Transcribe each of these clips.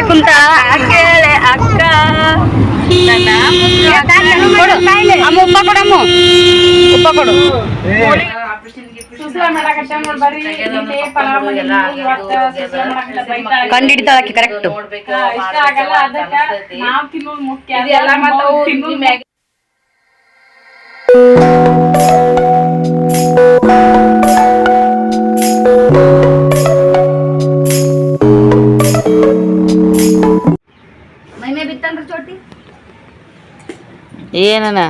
ಕುಂತ ಕೇಳೆ ಅಕ್ಕ ನನ್ನ ಕೊಡು ಅಮ್ಮ ಉಪ್ಪ ಕೊಡಮ್ಮ ಉಪ್ಪ ಕೊಡು ಕಂಡು ಹಿಡಿತಾಳಕ್ಕೆ ಕರೆಕ್ಟ್ ಇಷ್ಟ ಆಗಲ್ಲ ಅದಕ್ಕ ನಾವ್ ತಿನ್ನೋದು ಮುಖ್ಯ ಏನನ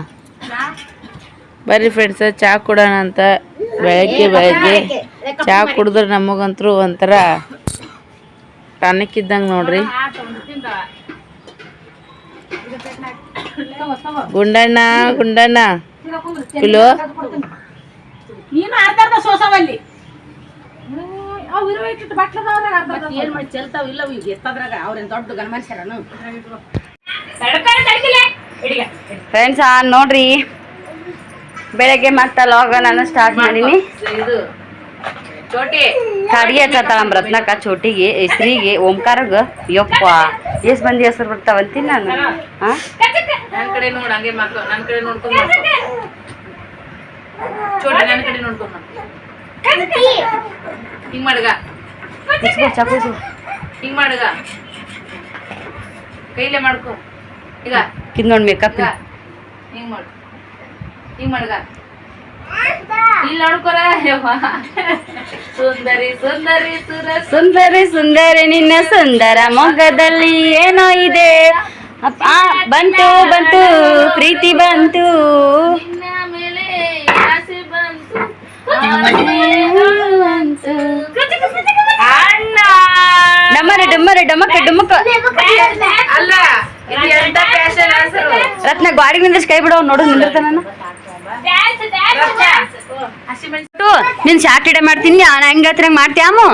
ಬರ್ರಿ ಫ್ರೆಂಡ್ಸ್ ಚಾ ಕುಡೋಣ ಅಂತ ಬೆಳಗ್ಗೆ ಬೆಳಗ್ಗೆ ಚಾ ಕುಡಿದ್ರೆ ನಮಗಂತರೂ ಒಂಥರ ಟನಕ್ಕಿದ್ದಂಗೆ ನೋಡ್ರಿ. ಗುಂಡಣ್ಣ ಗುಂಡಣ್ಣ. ಕಿಲೋ ನೀನು ಅರ್ಧ ಸೋಸವಲ್ಲಿ. ಏನ್ ಮಾಡಿ ಚೆಲ್ತಾವ ಇಲ್ಲ ಎತ್ತದ್ರಾಗ ಅವ್ರೇನ್ ದೊಡ್ಡ ಗಣ ಫ್ರೆಂಡ್ಸ್ ನೋಡ್ರಿ. ಬೆಳಗ್ಗೆ ಮತ್ತೆ ಲಾಗ ನಾನು ಸ್ಟಾರ್ಟ್ ಮಾಡೀನಿ. ಇದು ಚೋಟಿ. ಅಡಿಗೆ ಹಚ್ಚತ್ತಾಳ ರತ್ನಕ್ಕ ಚೋಟಿಗೆ ಹೆಸ್ರಿಗೆ ಓಂಕಾರಗ. ಯಪ್ಪ ಎಷ್ಟ್ ಮಂದಿ ಹೆಸರು ಬರ್ತಾವಂತೀನಿ ನಾನು? ಹಾಂ. ಹಂಗೆ ಮಾಡಗ. ಹಿಂಗ್ ಮಾಡಗ. ಕೈಲೇ ಮಾಡ್ಕೊ. ಈಗ. ಕಿದ್ ನೋಡ್ ಮೇಕಪ್ ಹಿಂಗ್ ಮಾಡು. ಹಿಂಗ್ ಮಾಡ್ಗ. ಇಲ್ಲಿ ನೋಡ್ಕೊರ ಸುಂದರಿ ಸುಂದರಿ ಸುರ. ಸುಂದರಿ ಸುಂದರಿ ನಿನ್ನ ಸುಂದರ ಮೊಗದಲ್ಲಿ ಏನೋ ಇದೆ. ಬಂತು ಬಂತು ಪ್ರೀತಿ ಬಂತು. ನಿನ್ನ ಮೇಲೆ ಆಸೆ ಬಂತು. ಅಣ್ಣ. ಡಮರ ಡಮರ ಡಮಕ ಡಮಕ ಅಲ್ಲ ಇದು ಎಂತ ಫ್ಯಾಷನ್ ಹೆಸರು ರತ್ನ ಗಾಡಿ ನಿಂದ್ರೆ ಕೈ ಬಿಡೋ ನೋಡು ನಿಂದಿರ್ತಾನ ನಿನ್ ಶಾರ್ಟ್ ಇಡ ಮಾಡ್ತೀನಿ ನಾನು ಹೆಂಗತ್ರ ಮಾಡ್ತೀಯಾಮು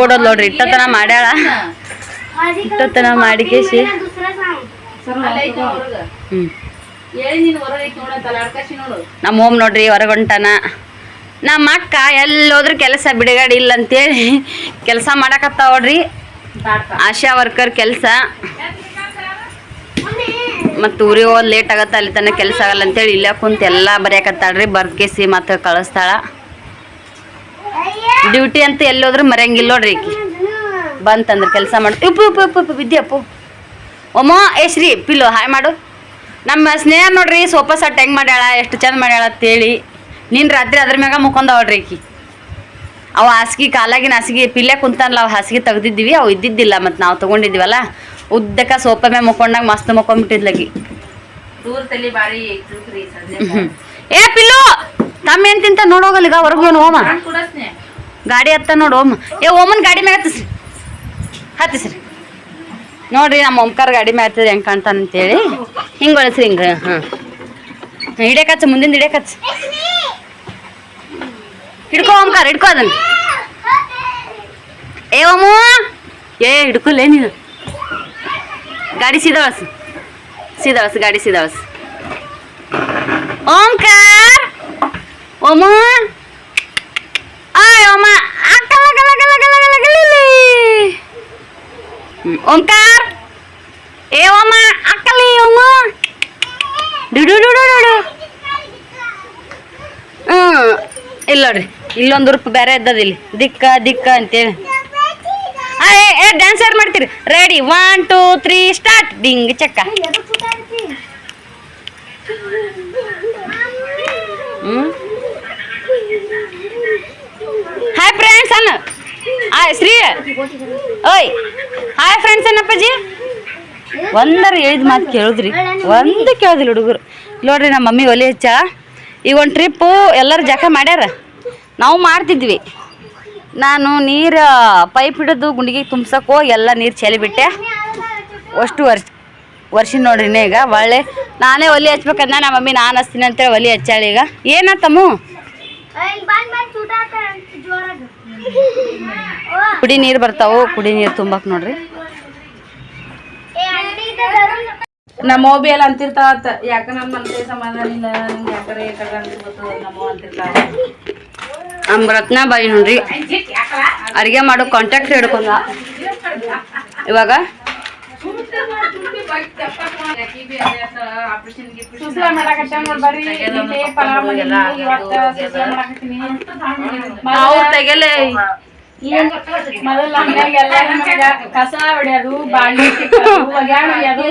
ಓಡೋದ್ ನೋಡ್ರಿ ಇಟ್ಟತನ ಮಾಡ್ಯಾಳ. ಇಟ್ಟತನ ಮಾಡಿ ಕೇಸಿ ನಮ್ಮ ಓಮ್ ನೋಡ್ರಿ ಹೊರಗೊಂಟನ. ನಮ್ಮ ಅಕ್ಕ ಎಲ್ಲೋದ್ರೂ ಕೆಲಸ ಬಿಡುಗಡೆ ಇಲ್ಲ ಅಂತೇಳಿ ಕೆಲಸ ಮಾಡಕತ್ತಾವ ನೋಡ್ರಿ. ಆಶಾ ವರ್ಕರ್ ಕೆಲಸ. ಮತ್ತು ಊರಿಗೆ ಹೋದ್ ಲೇಟ್ ಆಗತ್ತೆ, ಅಲ್ಲಿ ತನಕ ಕೆಲಸ ಆಗಲ್ಲ ಅಂತೇಳಿ ಇಲ್ಲೇ ಕುಂತ ಎಲ್ಲ ಬರೆಯಕತ್ತಾಳ್ರಿ, ಬರ್ಕೇಸಿ ಮತ್ತು ಕಳಿಸ್ತಾಳ. ಡ್ಯೂಟಿ ಅಂತ ಎಲ್ಲೋದ್ರೂ ಮರೆಯಂಗಿಲ್ಲ ನೋಡ್ರಿ ಈಕಿ. ಬಂತಂದ್ರೆ ಕೆಲಸ ಮಾಡಿ. ಉಪ್ಪು ಉಪ್ಪು ಉಪ್ಪು ಉಪ್ಪು ವಿದ್ಯಪ್ಪು ಒಮ್ಮೋ, ಏ ಶ್ರೀ, ಪಿಲ್ಲು, ಹಾಯ್ ಮಾಡು. ನಮ್ಮ ಸ್ನೇಹ ನೋಡ್ರಿ, ಸೋಫಾ ಸೆಟ್ ಹೆಂಗೆ ಮಾಡ್ಯಾಳ, ಎಷ್ಟು ಚಂದ ಮಾಡ್ಯಾಳ ಅಂತೇಳಿ. ನಿನ್ನ ರಾತ್ರಿ ಅದ್ರ ಮ್ಯಾಗ ಮುಕ್ಕೊಂಡವಳ್ರಿ ಈಕಿ. ಅವು ಹಾಸಿಗೆ, ಕಾಲಾಗಿನ ಹಾಸಿಗೆ ಪಿಲ್ಲೆ ಕುಂತಾನಲ್ಲ, ಅವು ಹಾಸಿಗೆ ತೆಗ್ದಿದ್ವಿ ಅವು ಇದ್ದಿದ್ದಿಲ್ಲ ಮತ್ತು ನಾವು ತೊಗೊಂಡಿದ್ವಲ್ಲ ಉದ್ದಕ್ಕ ಸೋಪ ಮೇಲೆ ಮುಕೊಂಡಾಗ ಮಸ್ತ್ ಮುಕೊಂಡ್ಬಿಟ್ಟಿದ್ಲಗಿ ಏ ಪಿಲ್ಲು ತಮ್ಮ ಏನ್ ತಿಂತ ನೋಡೋಗಲ್ಲ ಈಗ ಹೊರಗೆ ಏನು ಓಮ. ಗಾಡಿ ಹತ್ತ ನೋಡು ಓಮ. ಏ ಓಮನ್ ಗಾಡಿ ಮೇಲೆ ಹತ್ತಿಸ್ರಿ. ಹತ್ತಿಸ್ರಿ. ನೋಡ್ರಿ ನಮ್ಮ ಓಂಕಾರ ಗಾಡಿ ಮೇಲೆ ಹತ್ತಿದ್ರೆ ಹೆಂಗೆ ಕಾಣ್ತಾನ ಅಂತೇಳಿ. ಹಿಂಗೆ ಒಳಸ್ರಿ ಹಿಂಗೆ. ಹಾಂ ಹಿಡಿಯಕಚ್ಚ ಮುಂದಿನ ಹಿಡಿಯಕಚ್ಚ ಹಿಡ್ಕೋ ಓಂಕಾರ ಹಿಡ್ಕೋ ಅದನ್ನ. ಏ ಓಮು. ಏ ಹಿಡ್ಕೊಲ್ಲೇ ನೀನು ಗಾಡಿ ಸೀದಳಸ್ ಸೀದಳಸ್ ಗಾಡಿ ಸೀದಳಸ್ ಓಂಕಾರ ಓಮು ಆಯ್ ಓಮ ಅಕ್ಕಲ ಗಲ ಗಲ ಗಲ ಗಲ ಗಲಿಲಿ ಹ್ಮ್, ಓಂಕಾರ ಏ ಓಮ ಅಕ್ಕಲಿ ಓಮ ಡುಡು ಡುಡು ಡುಡು ಹ್ಞೂ ಇಲ್ಲ ನೋಡ್ರಿ ಇಲ್ಲೊಂದು ರೂಪ ಬೇರೆ ಇದ್ದದ ಇಲ್ಲಿ ದಿಕ್ಕ ದಿಕ್ಕ ಅಂತೇಳಿ. ಆ, ಏ ಏ ಡ್ಯಾನ್ಸ್ ಯಾರು ಮಾಡ್ತೀರಿ? Ready one two three start ding ಚಕ್ಕ ಹಾಯ್ ಫ್ರೆಂಡ್ಸ್ ಅನ್ನ. ಹಾಯ್ ಶ್ರೀ ಓಯ್. ಹಾಯ್ ಫ್ರೆಂಡ್ಸ್ ಅನ್ನಪ್ಪಾಜಿ ಒಂದರ ಹೇಳಿದ ಮಾತು ಕೇಳಿದ್ರಿ. ಒಂದು ಕೇಳಿದಿಲ್ಲ ಹುಡುಗರು. ನೋಡ್ರಿ ನಮ್ಮ ಮಮ್ಮಿ ಒಲೆ ಹಚ್ಚ. ಈಗ ಒಂದು ಟ್ರಿಪ್ಪು ಎಲ್ಲರೂ ಜಕ ಮಾಡ್ಯಾರ. ನಾವು ಮಾಡ್ತಿದ್ವಿ. ನಾನು ನೀರು ಪೈಪ್ ಹಿಡಿದು ಗುಂಡಿಗೆ ತುಂಬ್ಸಕ್ಕೆ ಹೋಗಿ ಎಲ್ಲ ನೀರು ಚೆಲ್ಲಿಬಿಟ್ಟೆ ಅಷ್ಟು ವರ್ಷ ವರ್ಷ ನೋಡ್ರಿ ಈಗ. ಒಳ್ಳೆ, ನಾನೇ ಒಲಿ ಹಚ್ಬೇಕಂದ್ರೆ ನಮ್ಮ ಮಮ್ಮಿ, ನಾನು ಹಚ್ತೀನಿ ಅಂತೇಳಿ ಒಲಿ ಹಚ್ಚಾಳೆ ಈಗ. ಏನಾತಮ್ಮು ಕುಡಿ ನೀರು ಬರ್ತಾವು, ಕುಡಿ ನೀರು ತುಂಬಕ್ ನೋಡ್ರಿ. ನಮ್ಮ ಓಬಿ ಎಲ್ಲ ಅಂತಿರ್ತಾವತ್ತ ಯಾಕ ನಮ್ಮ ಮನಸ್ಸಿಗೆ ಸಮಾಧಾನ ಇಲ್ಲ ಅಂತಿರ್ಬೋದು, ನಮ್ಮ ಅಂತಿರ್ತಾವ ನಮ್ಮ ರತ್ನ ಬಾಯಿ ನೋಡ್ರಿ. ಅಡುಗೆ ಮಾಡೋ ಕಾಂಟ್ಯಾಕ್ಟ್ ಹಿಡ್ಕೊಂಡ. ಇವಾಗ. ಅವ್ರು ತೆಗೆಲೆ ಮೊದಲ ಮನ್ಯಾಗ ಎಲ್ಲ ಕಸ ಹೊಡ್ಯೋದು ಬಾಳೆ ತಿಕ್ಕೋದು ಒಗ್ಯಾಣ ಹೊಡ್ಯೋದು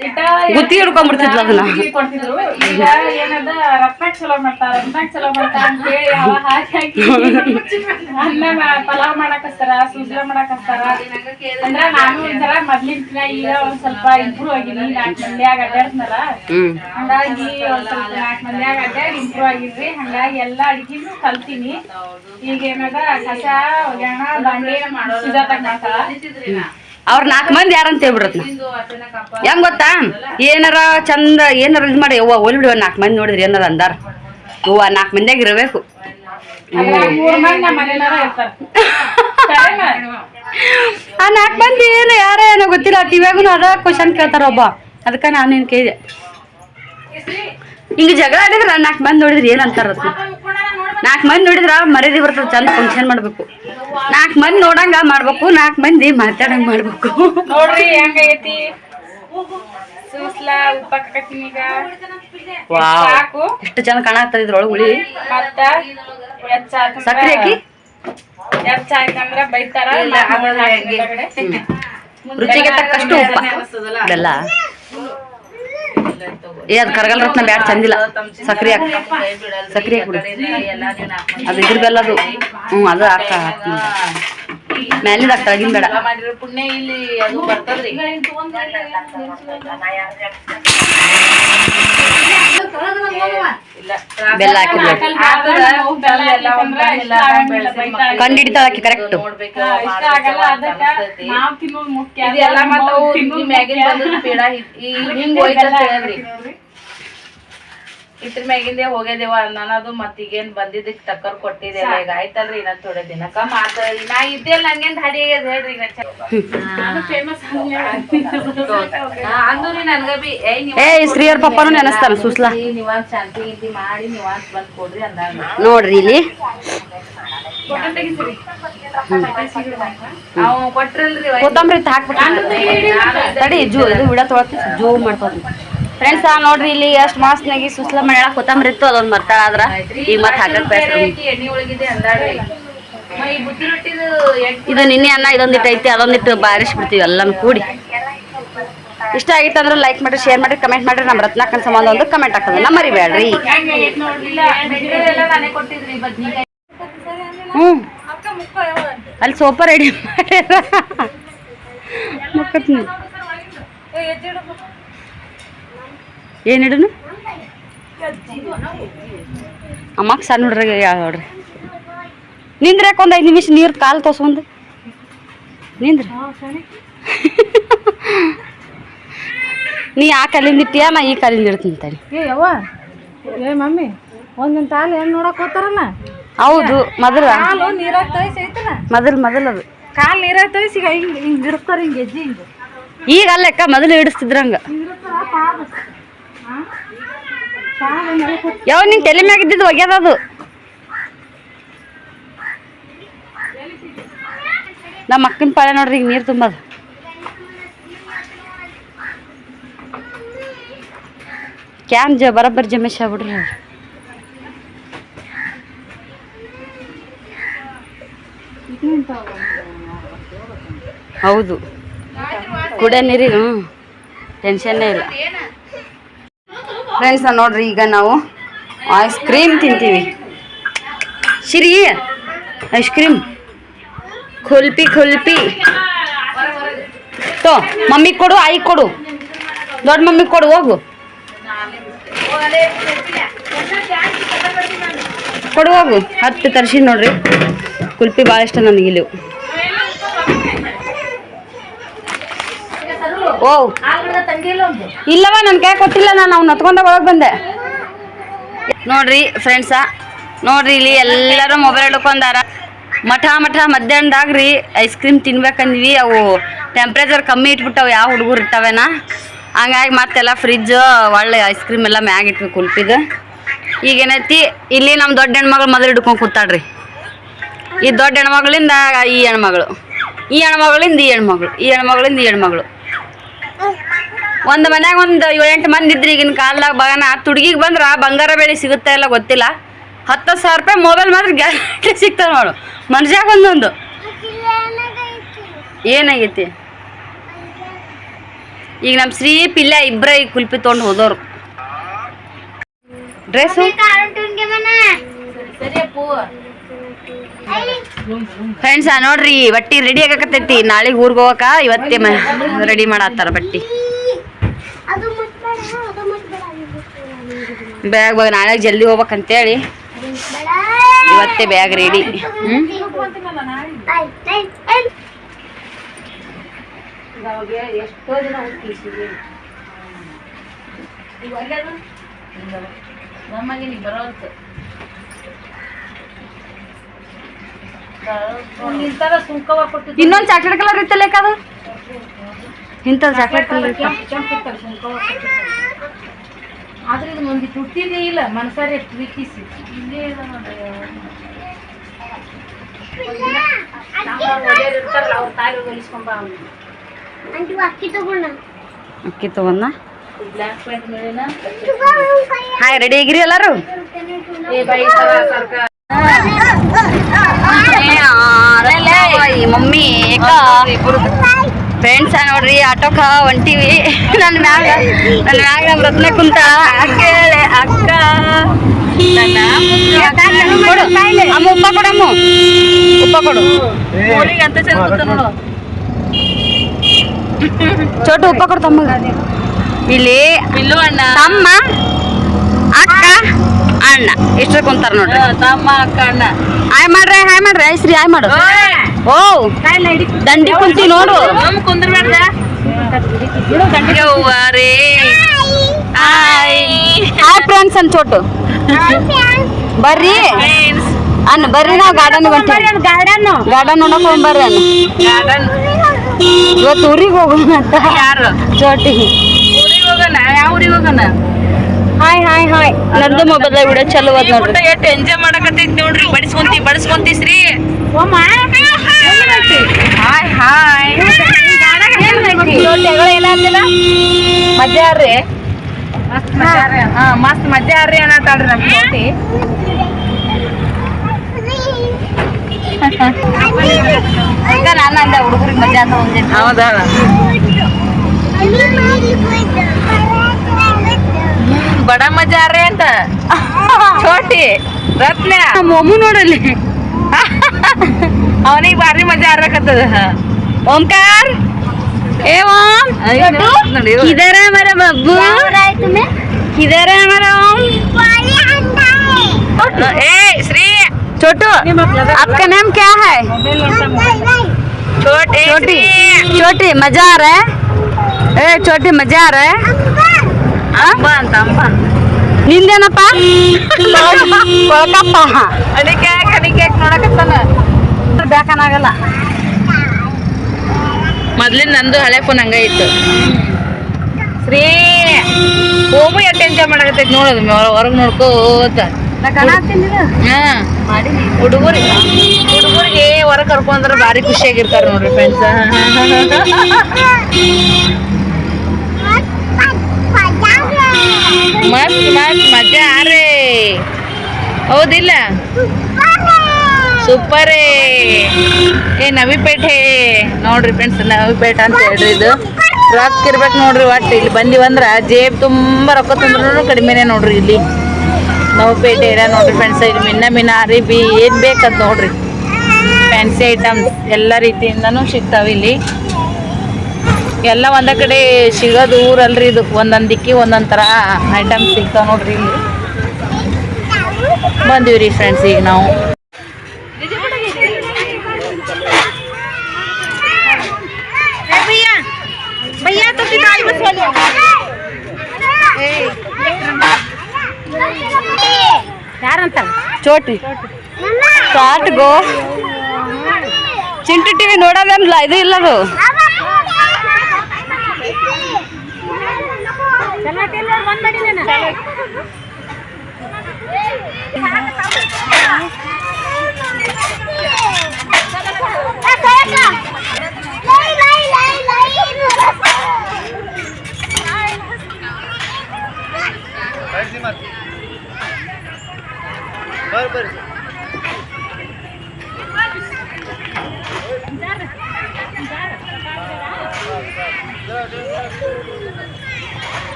ಇಟ್ಟ ಗುತ್ತಿ ಹಿಡ್ಕೊಂಡ್ಬಿಡ್ತಿದ್ಲ ಅದನ್ನ. ಕೊಡ್ತಿದ್ರು ಈಗ ಏನದ ರತ್ನಾಕ್ ಚಲೋ ಮಾಡ್ತಾರ ರತ್ನಾಕ್ ಚಲೋ ಮಾಡ್ತಾರ ಅಂತ ಹೇಳಿ ಅವ ಹಾಕಿ ಹಾಕಿ ಅನ್ನ ಮಾ- ಪಲಾವ್ ಮಾಡಾಕಸ್ತಾರ ಸುಸ್ಲಾ ಮಾಡಾಕಸ್ತಾರ. ಅಂದ್ರ ನಾನು ಒಂಥರ ಮೊದ್ಲಿನ ಈಗ ಒಂದ್ ಸ್ವಲ್ಪ ಇಂಪ್ರೂವ್ ಆಗಿದ್ದೀನಿ ನಾಲ್ಕು ಮಂದಿಯಾಗ ಅಡ್ಡಾಡ್ತಾರ ಹ್ಮ್. ಹಂಗಾಗಿ ಒಂದ್ ಸ್ವಲ್ಪ ನಾಲ್ಕು ಮಂದಿಯಾಗ ಅಡ್ಡಾಡಿ ಇಂಪ್ರೂವ್ ಆಗಿದ್ರಿ ಹಂಗಾಗಿ ಎಲ್ಲಾ ಅಡ್ಗಿನೂ ಕಲ್ತೀನಿ. ಈಗ ಏನದ ಕಸ ಅವ್ರ ನಾಲ್ಕು ಮಂದಿ ಯಾರಂತ ಹೇಳ್ಬಿಡತ್ ಹೆಂಗ್ ಗೊತ್ತಾ? ಏನಾರ ಚಂದ ಏನಾರ ಇದು ಮಾಡಿ ಒಲಿ ಬಿಡುವ ನಾಲ್ಕು ಮಂದಿ ನೋಡಿದ್ರಿ ಏನಾರ ಅಂದಾರ. ಅವ್ವ ನಾಲ್ಕು ಮಂದಿಯಾಗ ಇರಬೇಕು. ಆ ನಾಲ್ಕು ಮಂದಿ ಏನು ಯಾರ ಏನೋ ಗೊತ್ತಿಲ್ಲ. ಟಿವ್ಯಾಗೂ ಅದ ಕ್ವಶನ್ ಕೇಳ್ತಾರ ಒಬ್ಬ. ಅದಕ್ಕೆ ನಾನೇನು ಕೇಳಿದೆ. ಹಿಂಗೆ ಜಗಳ ಆಡಿದ್ರ ನಾಲ್ಕು ಮಂದಿ ನೋಡಿದ್ರಿ ಏನಂತಾರ ನಾಲ್ಕು ಮಂದಿ ನೋಡಿದ್ರ ಮರ್ಯಾದೆ ಬರ್ತದೆ ಚಂದ ಫಂಕ್ಷನ್ ಮಾಡ್ಬೇಕು. ನಾಲ್ಕು ಮಂದಿ ನೋಡಂಗ ಮಾಡ್ಬೇಕು ನಾಲ್ಕು ಮಂದಿ ಮಾತಾಡಂಗ ಮಾಡ್ಬೇಕು. ನೋಡ್ರಿ ಹೆಂಗೈತಿ? ಸಾಕು. ಎಷ್ಟು ಚಂದ ಕಾಣಾಗ್ತದ ಇದ್ರೊಳಗೆ ಹುಳಿ. ಸಕ್ಕರೆ ಹಾಕಿ. ರುಚಿಗೆ ತಕ್ಕಷ್ಟು ಉಪ್ಪ. ಬೆಲ್ಲ ಏ ಅದು ಕರಗಲ್ ರತ್ನ ಬ್ಯಾಡ ಚಂದಿಲ್ಲ. ಸಕ್ರೆ ಹಾಕಿ ಸಕ್ರೆ ಹಾಕ್ಬಿಡು ಅದು ಇದ್ರ ಬೆಲ್ಲ ಅದು ಹ್ಞೂ ಅದು. ಹಾಕ್ತಾ ಹಾಕ್ತೀನಿ ಮ್ಯಾಲಿಂದ ಹಾಕ್ ತೆಳಗಿನ ಬೇಡ ಪುಣ್ಯ ಇಲ್ಲಿ ಅದು ಬರ್ತದ್ರಿ. ಇಲ್ಲ ಬೆಲ್ಲ ಹಾಕಿ ಹಾಕಲ್ಲ, ನಾವು ಬೆಲ್ಲ ಹಾಕಿತ್ತಂದ್ರ ಇಷ್ಟ ಕಂಡು ಹಿಡಿತಾಳಕಿ ಕರೆಕ್ಟ್ ನೋಡ್ಬೇಕು ಹಾ, ಇಷ್ಟ ಆಗಲ್ಲ ಅದಕ್ಕ ನಾವ್ ತಿನ್ನೋದು ಮುಖ್ಯ. ಇದೆಲ್ಲ ಮತ್ತ ಇದ್ರ ಮ್ಯಾಗಿಂದೆ ಹೋಗ್ಯದೇವ ನಾನದು ಮತ್ ಈಗೇನ್ ಬಂದಿದ್ದಕ್ ಟಕ್ಕರ್ ಕೊಟ್ಟಿದೆ. ಈಗ ಆಯ್ತಲ್ರಿ ಇನ್ನೊಂದ್ ಥೋಡೆ ದಿನಕ್ಕ. ಮಾತ ನಾ ಇದ್ದೇ ನಂಗೇನ್ ಹಡಿ ಆಗ್ಯದ ಹೇಳ್ರಿ. ಅಂದ್ರಿ ನನ್ಗ ಬಿ ಏ ಈ ಶ್ರೀಯರ್ ಪಪ್ಪನು ನೆನಸ್ತಾನ ಸುಸ್ಲಾ. ನಿವಾನ್ ಶಾಂತಿ ಗಿಂತಿ ಮಾಡಿ ನಿವಾಸ ಬಂದ್ ಕೊಡ್ರಿ ಅಂದಾಗ ನೋಡ್ರಿ ಇಲ್ಲಿ. ಕೊಟ್ರಲ್ರಿ ಕೊತ್ತಂಬರಿ ಹಾಕ್ಬಿಟ್ಟು ತಡಿ ಜೂ ಇದು ವಿಡ ತೊಳತಿ ಜೂ ಮಾಡ್ತದ ಫ್ರೆಂಡ್ಸ್ ನೋಡ್ರಿ, ಇಲ್ಲಿ ಎಷ್ಟು ಮಾಸ್ನಾಗಿ ಸುಸ್ಲ ಮಳೆ ಕೊತ್ತಂಬರಿ ಇತ್ತು, ಅದೊಂದು ಬರ್ತಾಳ ಆದ್ರ. ಈಗ ಮತ್ತೆ ಹಾಕಕ್ ಇದು ನಿನ್ನೆ ಅನ್ನ ಇದೊಂದಿಟ್ಟು ಐತಿ ಅದೊಂದಿಟ್ಟು ಬಾರಿಸ್ ಬಿಡ್ತೀವಿ ಎಲ್ಲಾನು ಕೂಡಿ. ಇಷ್ಟ ಆಗಿತ್ತು ಅಂದ್ರೆ ಲೈಕ್ ಮಾಡಿ ಶೇರ್ ಮಾಡಿ ಕಮೆಂಟ್ ಮಾಡ್ರಿ ನಮ್ಮ ರತ್ನಾಕನ್ ಸಂಬಂಧ ಒಂದು ಕಮೆಂಟ್ ಹಾಕೋದನ್ನ ಮರಿಬೇಡ್ರಿ. ಅಲ್ಲಿ ಸೋಪ ರೆಡಿ ಮಾಡ್ಯಾರ ಏನು ಹಿಡಿದು ಅಮ್ಮಕ್ಕೆ ಸಣ್ಣ ಹುಡ್ರಿಗೆ ಯಾವ ನೋಡ್ರಿ. ನಿಂದ್ರಕ್ಕೆ ಒಂದು ಐದು ನಿಮಿಷ ನೀರು ಕಾಲು ತೋರ್ಸ್ಕೊಂಡು? ನಿಂದ್ರಿ? ನೀ ಆ ಕಾಲಿಂದ ಇಟ್ಟಿಯಾ ನಾ ಈ ಕಾಲಿಂದ ಇಡ್ತೀನಿ ತಡಿ. ಏ ಯವ್ವ ಏ ಮಮ್ಮಿ ಒಂದೊಂದು ತಾಲ ಏನು ನೋಡಕ್ ಹೋತಾರಲ್ಲ ಹೌದು ಮೊದಲು. ಕಾಲು ನೀರಾಗ ತೋಯ್ಸಿ ಐತಲ್ಲ? ಮೊದಲು ಮೊದಲು ಅದು. ಕಾಲು ನೀರಾಗ ತೋಯ್ಸಿ ಈಗ ಹಿಂಗ್ ಹಿಂಗ್ ಇಡ್ತಾರ ಹಿಂಗೆ ಹೆಜ್ಜೆ ಹಿಂಗ್. ಈಗ ಅಲ್ಲಕ್ಕ ಮೊದಲು ಹಿಡಿಸ್ತಿದ್ರಂಗ. ಯಾವ ನಿನ್ ತಲೆ ಮ್ಯಾಗ ಇದ್ದಿದ್ದು ಒಗ್ಯದ ಅದು? ನಮ್ಮ ಅಕ್ಕನ ಪಾಳೆ ನೋಡ್ರಿ, ಈಗ ನೀರು ತುಂಬದು. ಕ್ಯಾನ್ ಜ, ಬರೋಬ್ಬರಿ ಜಮೇಶ್ ಆಗ್ಬಿಡ್ರಿ ಅವ್ರು. ಹೌದು. ಕುಡಿಯೋ ನೀರಿಗೆ ಟೆನ್ಷನ್ನೇ ಇಲ್ಲ. ಫ್ರೆಂಡ್ಸ್ ನೋಡ್ರಿ, ಈಗ ನಾವು ಐಸ್ ಕ್ರೀಮ್ ತಿಂತೀವಿ. ಶಿರಿ ಐಸ್ ಕ್ರೀಮ್ ಕುಲ್ಪಿ ಕುಲ್ಪಿ ತೋ, ಮಮ್ಮಿ ಕೊಡು ಐ ಕೊಡು. ದೊಡ್ಡ ಮಮ್ಮಿ ಕೊಡು, ಹೋಗು. ಕೊಡು, ಹೋಗು. ಹತ್ತು ತರ್ಸಿ ನೋಡ್ರಿ. ಕುಲ್ಪಿ ಭಾಳ ಇಷ್ಟ ನನಗೆ ಓ. ಇಲ್ಲವ ನನ್ನ ಕೈ ಕೊಟ್ಟಿಲ್ಲ ನಾನು ಅವ್ನು ಹತ್ಕೊಂಡ ಒಳಗೆ ಬಂದೆ. ನೋಡ್ರಿ ಫ್ರೆಂಡ್ಸ ನೋಡ್ರಿ ಇಲ್ಲಿ ಎಲ್ಲರೂ ಮೊಬೈಲ್ ಹಿಡ್ಕೊಂಡಾರ. ಮಠ ಮಠ ಮಧ್ಯಾಹ್ನದಾಗ ರೀ ಐಸ್ ಕ್ರೀಮ್ ತಿನ್ಬೇಕಂದ್ವಿ. ಅವು ಟೆಂಪ್ರೇಚರ್ ಕಮ್ಮಿ ಇಟ್ಬಿಟ್ಟವು ಯಾವ ಹುಡುಗರು ಇರ್ತಾವೇನ ಹಂಗಾಗಿ ಮತ್ತೆಲ್ಲ ಫ್ರಿಜ್ ಒಳ್ಳೆ ಐಸ್ ಕ್ರೀಮ್ ಎಲ್ಲ ಮ್ಯಾಗ ಇಟ್ವಿ ಕುಲ್ಪಿದ. ಈಗ ಏನೈತಿ ಇಲ್ಲಿ ನಮ್ಮ ದೊಡ್ಡ ಹೆಣ್ಮಗಳು ಮೊದಲು ಹಿಡ್ಕೊಂಡು ಕೂತಾಡ್ರಿ ಈ ದೊಡ್ಡ ಹೆಣ್ಮಗಳಿಂದ ಈ ಹೆಣ್ಮಗಳು. ಈ ಹೆಣ್ಮಗಳಿಂದ ಈ ಹೆಣ್ಮಗಳು ಈ ಹೆಣ್ಮಗಳಿಂದ ಈ ಹೆಣ್ಮಗಳು. ಒಂದು ಮನ್ಯಾಗ ಒಂದು ಏಳೆಂಟು ಮಂದಿ ಇದ್ರಿ ಈಗಿನ ಕಾಲದಾಗ ಬಗನ. ತುಡುಗಿಗೆ ಬಂದ್ರೆ ಬಂಗಾರ ಬೆಳೆ ಸಿಗುತ್ತೆ ಇಲ್ಲ ಗೊತ್ತಿಲ್ಲ. ಹತ್ತು ಸಾವಿರ ರೂಪಾಯಿ ಮೊಬೈಲ್ ಮಾತ್ರ ಗ್ಯಾರಂಟಿ ಸಿಗ್ತಾವೆ ನೋಡು. ಮನುಷ್ಯಾಗ ಒಂದೊಂದು ಏನಾಗೈತಿ? ಈಗ ನಮ್ಮ ಶ್ರೀ ಪಿಲ್ಲ ಇಬ್ಬರ ಈಗ ಕುಲ್ಪಿ ತೊಗೊಂಡು ಹೋದವ್ರು ಡ್ರೆಸ್ಸು ಫ್ರೆಂಡ್ಸ್ ನೋಡ್ರಿ ಬಟ್ಟಿ ರೆಡಿ ಆಗಕತ್ತೈತಿ. ನಾಳೆಗೆ ಊರಿಗೆ ಹೋಗಕ ಇವತ್ತೇ ರೆಡಿ ಮಾಡತ್ತಾರ ಬಟ್ಟಿ. ಬ್ಯಾಗ್ ಬಾಗ ನಾಳೆ ಜಲ್ದಿ ಹೋಗ್ಬೇಕಂತೇಳಿ. ಇವತ್ತೇ ಬ್ಯಾಗ್ ರೆಡಿ ಹ್ಮ್? ಆಯ್ತ್ ಆಯ್ತ್ ಆಯ್ತ್ ಇನ್ನೊಂದು ಚಾಕ್ಲೇಟ್ ಕಲರ್ ಇತ್ತಲ್ಲ ಅದು? ಇಂಥದ್ದು ಚಾಕ್ಲೇಟ್ ಕಲರ್ ಇತ್ತು. ಆದ್ರೆ ಇದು ಒಂದು ತುಟ್ಟಿದೇ ಇಲ್ಲ ಮನಸಾರೆ ಪ್ರೀತಿಸಿ. ಇಲ್ಲೇ ಅಕ್ಕಿ ತಗೊಂಡ. ಅಕ್ಕಿ ತಗೊಂಡ? ಬ್ಲ್ಯಾಕ್ ಪ್ಯಾಂಟ್ ಮೇಲಿನ ಹಾಯ್ ರೆಡಿ ಆಗಿರಿ ಎಲ್ಲರೂ? ಏ ಬೈ ಸರ್ಕಾರ ಮಮ್ಮಿ ಫ್ರೆಂಡ್ಸ್ ನೋಡ್ರಿ ಆಟೋಕ ಹೊಂಟಿವಿ ನನ್ನ ಮ್ಯಾಗ ನನ್ನ ಮ್ಯಾಗ ನಮ್ಮ ರತ್ನ ಕುಂತ ಕೇಳೆ ಅಕ್ಕ ನನ್ನ ಕೊಡು ಅಮ್ಮ ಉಪ್ಪ ಕೊಡಮ್ಮ ಉಪ್ಪ ಕೊಡು ಹೋಳಿಗೆ ಅಂತ ಚಂದ ಕೂತ ನೋಡು ಚೋಟು ಉಪ್ಪ ಕೊಡು ತಮ್ಮ ಇಲ್ಲಿ ಪಿಲ್ಲು ಅಣ್ಣ ತಮ್ಮ ಅಕ್ಕ ಅಣ್ಣ ಇಷ್ಟು ಕುಂತಾರ ನೋಡ್ರಿ ತಮ್ಮ ಅಕ್ಕ ಅಣ್ಣ ಹಾಯ್ ಮಾಡ್ರಿ ಹಾಯ್ ಮಾಡ್ರಿ ಐಶ್ರಿ ಹಾಯ್ ಮಾಡು ಓ ದಂಡಿ ಕುಂತಿ ನೋಡು ನಮ್ ಕುಂದ್ರಬೇಡ್ದ ಯವ್ವಾರೇ ಹಾಯ್ ಹಾಯ್ ಫ್ರೆಂಡ್ಸ್ ಅನ್ ಚೋಟು ಬರ್ರಿ ಫ್ರೆಂಡ್ಸ್ ಅನ್ನ ಬರ್ರಿ ನಾವು ಗಾರ್ಡನ್ ಗಾರ್ಡನ್ ಗಾರ್ಡನ್ ನೋಡಕ್ ಹೋಗ್ ಬರ್ರಿ ಅನ್ನ ಗಾರ್ಡನ್ ಇವತ್ತು ಊರಿಗೆ ಹೋಗೋಣ ಅಂತ ಯಾರು ಚೋಟಿ ಊರಿಗೆ ಹೋಗೋಣ ಯಾವ ಊರಿಗೆ ಹೋಗೋಣ ಹಾಯ್ ಹಾಯ್ ಹಾಯ್ ನಂದು ಮೊಬೈಲ್ ವಿಡಿಯೋ ಚಲೋ ಅದ ನೋಡ್ರಿ ಊಟ ಎಷ್ಟು ಎಂಜಾಯ್ ಮಾಡಕತ್ತೈತಿ ನೋಡ್ರಿ ಬಡಿಸ್ಕೊಂತಿ ಬಡಿಸ್ಕೊಂತಿ ಶ್ರೀ ಹಾಯ್ ಹಾಯ್ ಮಜಾ ರೀ ಹಾ ಮಸ್ತ್ ಮಜಾ ರೀ ಅನ್ನತ್ತಾಳ್ರಿ ನಮ್ ಕೋಟಿ ನಾನು ಅಂದ ಹುಡುಗರಿಗೆ ಮಜಾ ಅಂತ ಒಂದಿನ ಹೌದಾ ಬಡ ಮಜಾ ರೀ ಅಂತ ಚೋಟಿ ರತ್ನ ಮೊಮ್ಮ ನೋಡಲ್ಲಿ ಅವನಿಗೆ ಭಾರಿ ಮಜಾ ಆರ್ಬೇಕತ್ತದ ಓಂಕಾರ ಏ ಓಂ ನೋಡಿ किधर है हमारा बब्बू किधर है हमारा ओम ಏ ಶ್ರೀ छोटू आपका नाम क्या है छोटे छोटी छोटी मजा आ रहा है ए छोटी मजा आ रहा है ಅಂಬ ಅಂತ ಅಂಬ ನಿಂದೇನಪ್ಪ ಕೊಳಕಪ್ಪ ಅಡಿಕೆ ಕಡಿಕೆ ನೋಡಕತ್ತಾನ ಬೇಕನಾಗಲ್ಲ ಮೊದ್ಲಿನ ನಂದು ಹಳೆ ಫೋನ್ ಹಂಗ ಇತ್ತು. ಶ್ರೀ ಹೋಮು ಎಟ್ ಎಂಜಾಯ್ ಮಾಡಕತ್ತೈತಿ ನೋಡೋದು ಹೊರಗೆ ನೋಡ್ಕೋತ ಹಾ. ಹುಡುಗರಿಗೆ ಹೊರ ಕರ್ಕೊಂಡ್ರೆ ಭಾರಿ ಖುಷಿಯಾಗಿರ್ತಾರ ನೋಡ್ರಿ ಫ್ರೆಂಡ್ಸ್ ಮಸ್ತ್ ಮಸ್ತ್. ಮಜಾ ರೀ ಹೌದಿಲ್ಲ? ಸೂಪರೇ ಏ. ನವಿಪೇಟೆ. ನೋಡ್ರಿ ಫ್ರೆಂಡ್ಸ್ ನವಿಪೇಟೆ ಅಂತ ಹೇಳ್ರಿ ಇದು. ರೊಕ್ಕ ಇರ್ಬೇಕು ನೋಡ್ರಿ ಒಟ್ಟು. ಇಲ್ಲಿ ಬಂದಿವಂದ್ರ ಜೇಬ್ ತುಂಬ ರೊಕ್ಕ ತಂದ್ರೂ ಕಡಿಮೆನೆ ನೋಡ್ರಿ ಇಲ್ಲಿ. ನವಿಪೇಟೆ ಏರಿಯಾ ನೋಡ್ರಿ ಫ್ರೆಂಡ್ಸ್ ಇಲ್ಲಿ ಮಿನ್ನ ಮಿನ ಅರಿಬಿ ಏನ್ ಬೇಕಂತ ನೋಡ್ರಿ. ಫ್ಯಾನ್ಸಿ ಐಟಮ್ಸ್ ಎಲ್ಲ ರೀತಿಯಿಂದನು ಸಿಗ್ತಾವ ಇಲ್ಲಿ. ಎಲ್ಲ ಒಂದ ಕಡೆ ಸಿಗೋದು ಊರಲ್ರಿ ಇದು. ಒಂದೊಂದ್ ದಿಕ್ಕಿ ಒಂದೊಂದ್ ಥರ ಐಟಮ್ಸ್ ಸಿಗ್ತಾವ ನೋಡ್ರಿ ಇಲ್ಲಿ. ರೀ ಫ್ರೆಂಡ್ಸ್ ಈಗ ನಾವು. ಚೋಟಿ ಕಾಟ್ಗೋ ಚಿಂಟು ಟಿವಿ ನೋಡೋದೇನಿಲ್ಲ ಇದು ಇಲ್ಲದು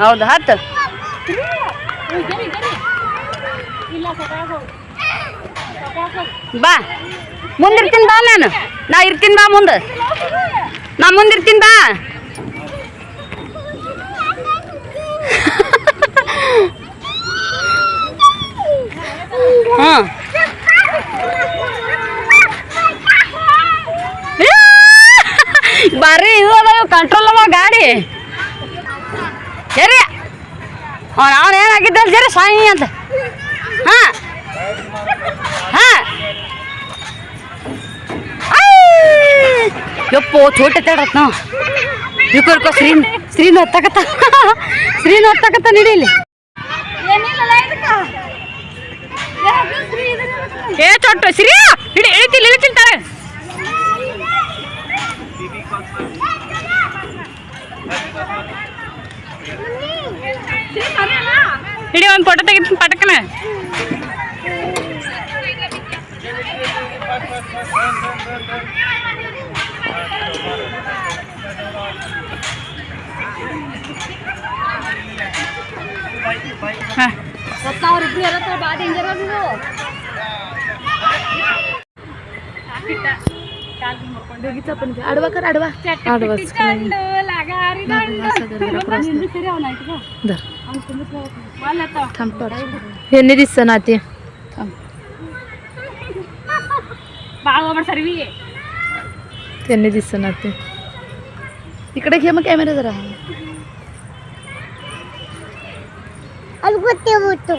ಹೌದು ಹತ್ತು ಬಾ. ಮುಂದಿರ್ತೀನಿ ಬಾ ನಾನು. ನಾ ಇರ್ತೀನಿ ಬಾ ಮುಂದೆ. ನಾ ಮುಂದಿರ್ತೀನಿ ಬಾ. ಹ್ಞೂ ಬರ್ರಿ, ಇದು ಅದ ಕಂಟ್ರೋಲ್ ಅವ ಗಾಡಿ. ಸರಿ ಅವನು ಏನಾಗಿದ್ದಲ್ಲ ಸರಿ ಸಾಯಿ ಅಂತ. ಹಾಂ. ಹಾಂ. ಯಪ್ಪೋ, ಚೋಟ ತೇಡತ್ ನಾವು. ಇವ್ಕರ್ಕೋ ಶ್ರೀನ್ ಶ್ರೀನ್ ಹತ್ತಕತ್ತ. ಶ್ರೀನ್ ಹತ್ತಕತ್ತ ನಡೀಲಿ ಏ ಚೊಟ್ಟು ಶ್ರೀ ಹಿಡಿ ಇಳಿತಿಲ್ ಇಳಿತಿಲ್ ತಾಳೆ ಹಿಡಿ ಒಂದು ಫೋಟೋ ತೆಗಿತೀನಿ ಪಟಕನ. सत्तावर रुपये आलं तर बा डेंजर दोघीचा पण आडवा कर आडवा. आडवा थांब हे नाही दिसत ना ते. त्यांनी दिसत ना ते. तिकडे घे मग कॅमेरा जरा. ಅದು ಗೊತ್ತೇ ಗೊತ್ತು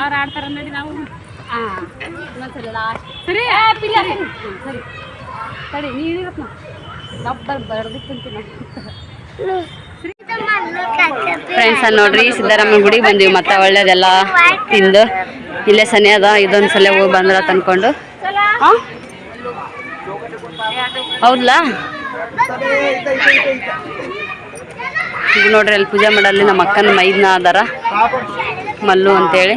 ಅವ್ರು ಆಡ್ತಾರ ನೋಡಿ ನಾವು. ಸರಿ. ಸರಿ. ತಡಿ ನೀರಿರತ್ನ ಡಬ್ಬಲ್ ಬರ್ದಿಕ್ಕಂತೀನಿ ಫ್ರೆಂಡ್ಸ್ ನೋಡ್ರಿ ಸಿದ್ದರಾಮಯ್ಯ ಗುಡಿಗೆ ಬಂದೀವಿ ಮತ್ತೆ ಒಳ್ಳೇದೆಲ್ಲ ತಿಂದು. ಇಲ್ಲೇ ಸನಿ ಅದ ಇದೊಂದು ಸಲ ಹೋಗಿ ಬಂದ್ರ ತಂದ್ಕೊಂಡು. ಹಾ? ಹೌದಲ್ಲ ಈಗ ನೋಡ್ರಿ ಅಲ್ಲಿ ಪೂಜೆ ಮಾಡಲ್ಲಿ ನಮ್ಮ ಅಕ್ಕನ ಮೈದ್ನ ಅದಾರ ಮಲ್ಲು ಅಂತೇಳಿ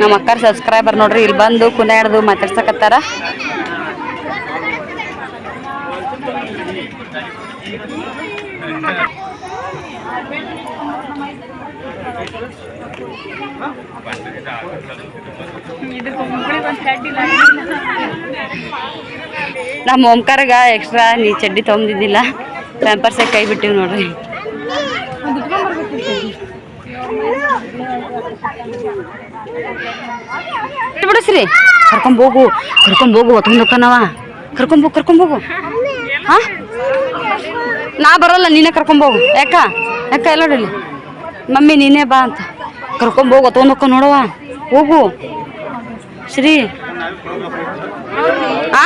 ನಮ್ಮ ಅಕ್ಕಾರ ಸಬ್ಸ್ಕ್ರೈಬರ್ ನೋಡ್ರಿ ಇಲ್ಲಿ ಬಂದು ಕುನ ಹಿಡ್ದು ಮಾತಾಡ್ಸಕತ್ತಾರ. ನಮ್ಮ ಓಂಕಾರಗ ಎಕ್ಸ್ಟ್ರಾ ನೀ ಚಡ್ಡಿ ತೊಗೊಂಡಿದ್ದಿಲ್ಲ. ಪ್ಯಾಂಪರ್ಸ್ ಕೈ ಬಿಟ್ಟಿವಿ ನೋಡ್ರಿ. ಬಿಡಿಸ್ರಿ. ಕರ್ಕೊಂಬೋಗು ಕರ್ಕೊಂಬೋಗು ಹೊತ್ಕೊಂಡೋಕನವ ಕರ್ಕೊಂಬೋಗು ಕರ್ಕೊಂಬೋಗು ಹಾ? ನಾ ಬರಲ್ಲ, ನೀನೇ ಕರ್ಕೊಂಬೋಗು ಯಾಕ? ಯಾಕ? ಎಲ್ಲ ಮಮ್ಮಿ ನೀನೇ ಬಾ ಅಂತ ಕರ್ಕೊಂಬೋಗು ಹೊತ್ಕೊಂಡೋಕ ನೋಡವ ಹೋಗು ಶ್ರೀ ಆ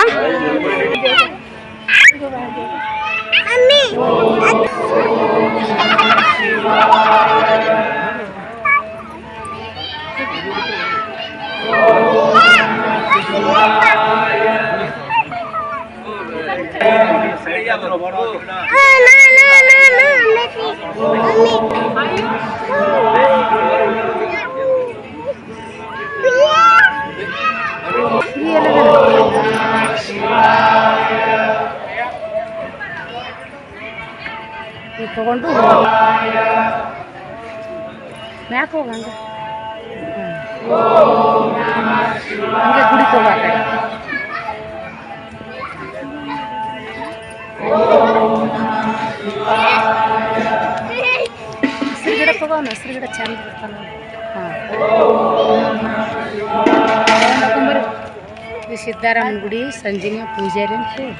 ತಗೊಂಡು ಮ್ಯಾಕ್ ಹೋಗ ಹಂಗೆ ಹಂಗೆ ಗುಡಿಗೆ ಹೋಗ ಅವ್ನ ಹಸಿರು ಗಿಡ ಚಂದ ಇರ್ತಲ್ಲ ಹಾಂ ಸಿದ್ದಾರಾಮನ ಗುಡಿ ಸಂಜೀವಿನಿ ಪೂಜಾರಿ ಅಂತ ಹೇಳಿ.